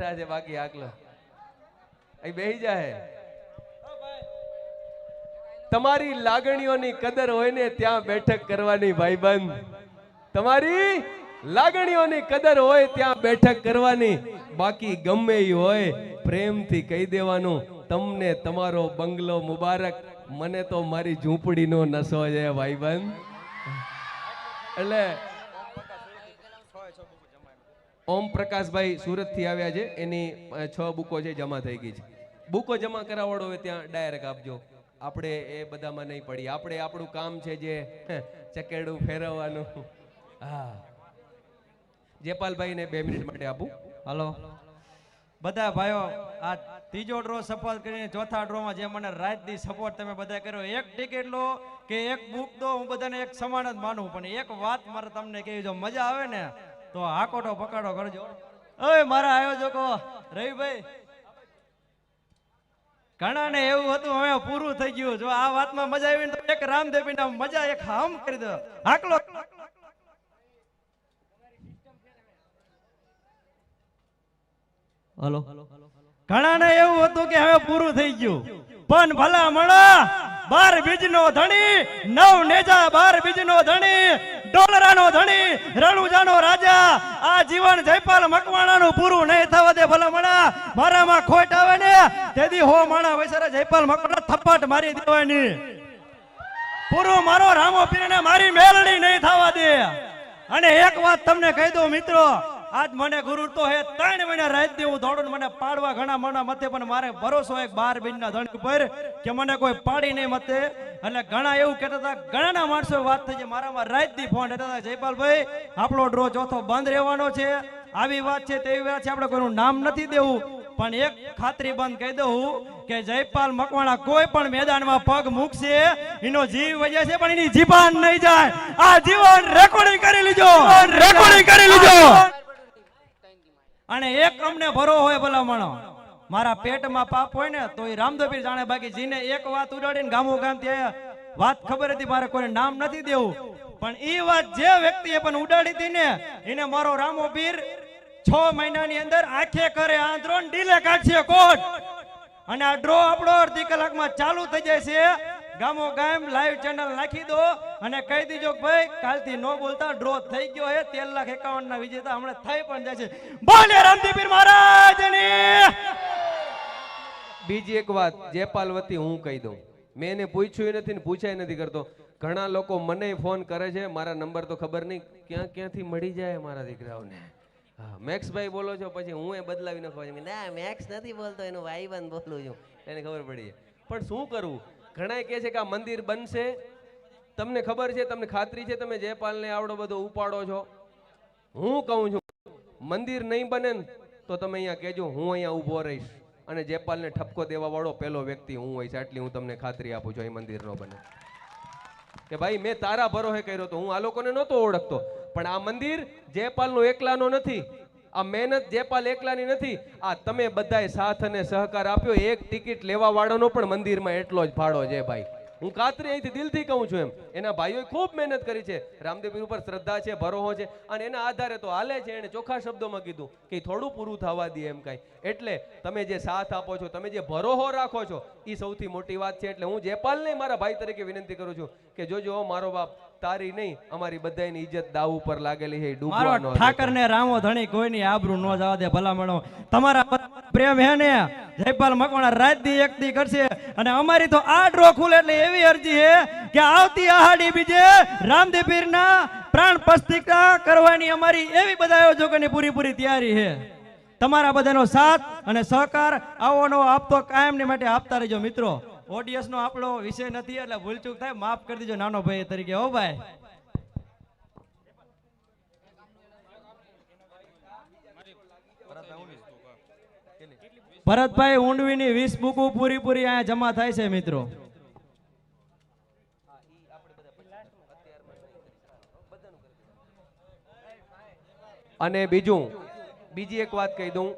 છે બાકી આગલો અહીં બેહી જાય તમારી લાગણીઓની કદર હોય ને ત્યાં બેઠક કરવાની ભાઈબંધ. તમારી લાગણીઓની કદર હોય ત્યાં બેઠક કરવાની. બાકી ગમે એ હોય, પ્રેમથી કહી દેવાનું, તમને તમારો બંગલો મુબારક. મને તો મારી ઝૂંપડીનો નશો છે, ભાઈબંધ. એટલે ઓમ પ્રકાશભાઈ સુરતથી આવ્યા છે. એની છ બુકો છે જમા થઈ ગઈ છે. બુકો જમા કરાવડો હોય ત્યાં ડાયરેક્ટ આપજો. આપણે એ બધામાં નહીં પડી આપણે આપણું કામ છે જે ચકેડું ફેરવવાનું. હા. જેપાલભાઈને બે મિનિટ માટે આપું. હલો. બધા ભાઈઓ, આ ત્રીજો ડ્રો સફળ કરીને ચોથા ડ્રોમાં જે મને રાત દી સપોર્ટ તમે બધા કર્યો, એક ટિકિટ લો કે એક બુક દો, હું બધાને એક સમાન જ માનું. પણ એક વાત મારે તમને કહી જો મજા આવે ને તો હાકોટો પકાડો, કરજો. ઓય, મારા આયોજકો, રવિભાઈ. ઘણા ને એવું હતું, હવે પૂરું થઈ ગયું. જો આ વાતમાં મજા આવી ને તો એક રામદેવી મજા એક હામ કરી દો. હાકલો. હલો. ઘણાને એવું હતું કે હવે પૂરું થઈ ગયું. પણ ભલા મળો બાર બીજનો ધણી, નવ નેજા બાર બીજનો ધણી ડોલરાનો ધણી, રણુજાનો રાજા, આ જીવન જયપાલ મકવાણાનું પૂરું નહીં થવા દે ભલા મળા મારામાં ખોટ આવે ને, તેથી હો માણા વૈસરા જયપાલ મકવાણા થપ્પટ મારી દેવાની. પૂરું મારો રામો પીરને મારી મેલડી નહીં થવા દે. અને એક વાત તમને કહી દઉં, મિત્રો આજ મને ગુરુ તો હે ત્રણ મહિના રાત દી હું દોડું મને પાડવા ઘણા મના મતે પણ મારે ભરોસો એક બાર બિનના ધણ પર કે મને કોઈ પાડી નહીં મતે. એટલે ઘણા એવું કહેતા હતા ઘણાના માણસો વાત થઈ છે મારામાં રાત દી ફોન હતા. જયપાલભાઈ આપણો ડ્રો ચોથો બંધ રહેવાનો છે. આવી વાત છે તેવી વાત છે આપણે કોઈનું નામ નથી દેવું. પણ એક ખાતરી બંધ કહી દઉં કે જયપાલ મકવાણા કોઈ પણ મેદાનમાં પગ મૂકશે એનો જીવ વજે છે પણ એની જીબાન નહીં જાય. આ જીવન રેકોર્ડિંગ કરી લીજો. રેકોર્ડિંગ કરી લીજો. અને એક અમને ભરો હોય ભલામણો. મારા પેટમાં પાપ હોય ને, તો એ રામદેવપીર જાણે બાકી જીને એક વાત ઉડાડીને ગામો ગામ ત્યાં વાત ખબર હતી, મારે કોઈ નામ નથી દેવું. પણ એ વાત જે વ્યક્તિએ પણ ઉડાડી હતી ને, એને મારો રામો પીર છ મહિનાની અંદર આંખે કરે આંધ્રો ડીલે કાઢશે કોટ. અને આ ડ્રો આપણો અડધી કલાકમાં ચાલુ થઈ જાય છે. ગામો ગામ લાઈવ ચેનલ નાખી દો અને કહી દીજો ભાઈ, કાલથી નો બોલતા ડ્રો થઈ ગયો હે, તેર લાખ એકાવન ના વિજેતા હમણાં થઈ પણ જાય છે. બોલે રામદીપીર મહારાજ બીજી એક વાત, જેપાલ વતી હું કહી દઉં. મેં એને પૂછ્યું નથી ને પૂછાય નથી કરતો. ઘણા લોકો મને ફોન કરે છે, મારા નંબર તો ખબર નહીં, ક્યાં ક્યાંથી મળી જાય મારા દીકરાઓને? હા, મેક્સભાઈ બોલો છો, પછી હું એ બદલાવી નાખવા છું. ના, મેક્સ નથી બોલતો, એનું ભાઈબંધ બોલું છું. એને ખબર પડી પણ શું કરવું ઘણા કહે છે કે આ મંદિર બનશે. તમને ખબર છે, તમને ખાતરી છે, તમે જયપાલને આવડો બધો ઉપાડો છો. હું કહું છું, મંદિર નહીં બને તો તમે અહીંયા કહેજો, હું અહીંયા ઊભો રહીશ. અને જયપાલને ઠપકો દેવા વાળો પહેલો વ્યક્તિ હું હોઈશ, આટલી હું તમને ખાતરી આપું છું એ મંદિર નો બને. કે ભાઈ, મેં તારા ભરોહે કર્યો તો હું આ લોકોને નહોતો ઓળખતો. પણ આ મંદિર જયપાલનો એકલાનો નથી. આ મહેનત જેપાલ એકલાની નથી. આ તમે બધાએ સાથ અને સહકાર આપ્યો. એક ટિકિટ લેવા વાળાનો પણ મંદિરમાં એટલો જ ફાળો છે ભાઈ. હું કાતરી અહીંથી દિલથી કહું છું એમ. એના ભાઈઓએ ખૂબ મહેનત કરી છે. રામદેવપીર ઉપર શ્રદ્ધા છે ભરોહો છે અને એના આધારે તો હાલે છે. એને ચોખ્ખા શબ્દોમાં કીધું કે થોડું પૂરું થવા દે એમ કાંઈ. એટલે તમે જે સાથ આપો છો તમે જે ભરોહો રાખો છો એ સૌથી મોટી વાત છે. એટલે હું જેપાલને મારા ભાઈ તરીકે વિનંતી કરું છું કે જોજો મારો બાપ તારી નહીં અમારી બધાની ઇજ્જત દાવ ઉપર લાગેલી છે. મારો ન દેતા. ઠાકર રામો ધણી કોઈની આબરૂ ન જવા દે ભલામણો. તમારા પ્રેમ હે ને? જયપાલ મકવાણા રાત દી એક દી કરશે. અને અમારી તો આ ડ્રો ખુલે એટલે એવી અરજી છે કે આવતી આહાડી બીજે રામદેવ ના પ્રાણ પ્રતિષ્ઠા કરવાની અમારી એવી બધા આયોજકોની પૂરીપૂરી પૂરી તૈયારી છે. તમારા બધાનો સાથ અને સહકાર આવો નવો આપતો કાયમની માટે આપતા રહેજો મિત્રો. ઓડિયન્સ નો આપણો વિષય નથી એટલે ભૂલચૂક થાય. માફ કરી દેજો નાનો ભાઈ તરીકે. હો ભાઈ. ભરતભાઈ ઊંડવીની વીસ બુકો પૂરી પૂરી અહીંયા જમા થાય છે, મિત્રો. અને બીજું, બીજી એક વાત કહી દઉં.